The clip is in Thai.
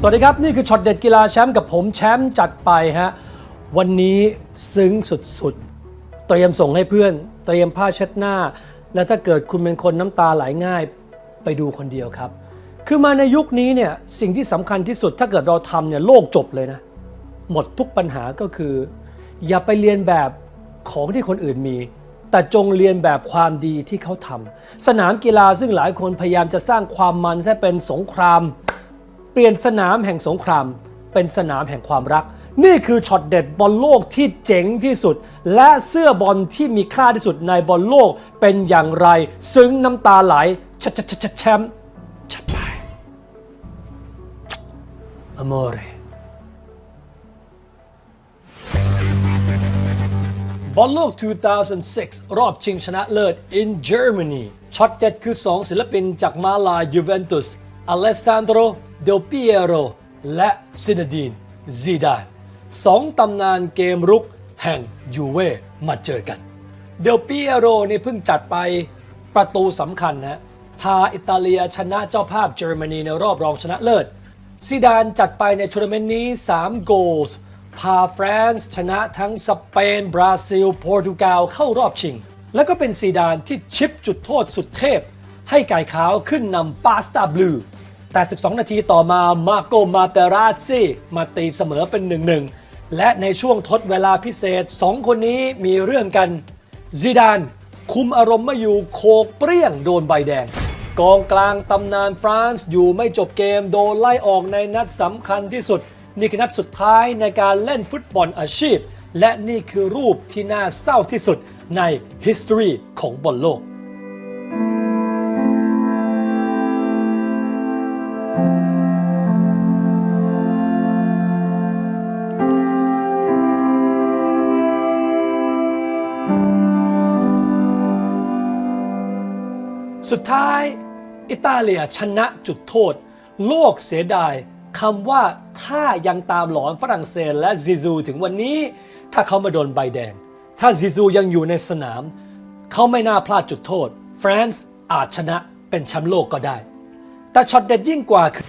สวัสดีครับ นี่คือช็อตเด็ดกีฬาแชมป์กับผมแชมป์จัดไปฮะ วันนี้ซึ้งสุดๆ เตรียมส่งให้เพื่อน เตรียมผ้าเช็ดหน้า และถ้าเกิดคุณเป็นคนน้ำตาไหลง่ายไปดูคนเดียวครับ คือมาในยุคนี้เนี่ยสิ่งที่สำคัญที่สุดถ้าเกิดเราทำเนี่ยโลกจบเลยนะ หมดทุกปัญหาก็คือ อย่าไปเรียนแบบของที่คนอื่นมี แต่จงเรียนแบบความดีที่เขาทำสนามกีฬาซึ่งหลายคนพยายามจะสร้างความมันให้เป็นสงคราม ปลี่ยนสนามแห่งสงคราม เป็นสนามแห่งความรัก นี่คือช็อตเด็ดบอลโลกที่เจ๋งที่สุด และเสื้อบอลที่มีค่าที่สุดในบอลโลกเป็นอย่างไร ซึ้งน้ำตาไหลชะชะชะชะแชมป์ชัดไป Amore บอลโลก 2006 รอบชิงชนะเลิศ in Germany ช็อตเด็ดคือ 2 ศิลปินจากมาลายูเวนตุส อเลสซานโดรเดลเปียโรและซินดีนซีดานสองตำนานเกมรุกแห่งยูเว่มาเจอกัน เดลเปียโรนี่เพิ่งจัดไปประตูสำคัญนะพาอิตาเลียชนะเจ้าภาพเยอรมนีในรอบรองชนะเลิศซีดานจัดไปในทัวร์นาเมนต์นี้ 3 โกลส์พาแฟรนซ์ชนะทั้งสเปน บราซิล โปรตุเกสเข้ารอบชิง แล้วก็เป็นซีดานที่ชิปจุดโทษสุดเทพ ให้ไก่ขาวขึ้นนำปาสตาบลู แต่ 12 นาทีต่อมามาโกมาเตราซีมาตีเสมอเป็น 1-1 และในช่วงทดเวลาพิเศษ 2 คนนี้มีเรื่องกันซีดานคุมอารมณ์ไม่อยู่โคกเปรี้ยงโดนใบแดง กองกลางตำนานฟรานซ์อยู่ไม่จบเกมโดนไล่ออกในนัดสำคัญที่สุด นี่คือนัดสุดท้ายในการเล่นฟุตบอลอาชีพ และนี่คือรูปที่น่าเศร้าที่สุดใน history ของบอลโลก สุดท้ายอิตาเลียชนะจุดโทษ โลกเสียดายคำว่าถ้ายังตามหลอนฝรั่งเศสและซิซูถึงวันนี้ ถ้าเขามาโดนใบแดง ถ้าซิซูยังอยู่ในสนาม เขาไม่น่าพลาดจุดโทษ ฟรานซ์อาจชนะเป็นแชมป์โลกก็ได้ แต่ช็อตเด็ดยิ่งกว่าคือ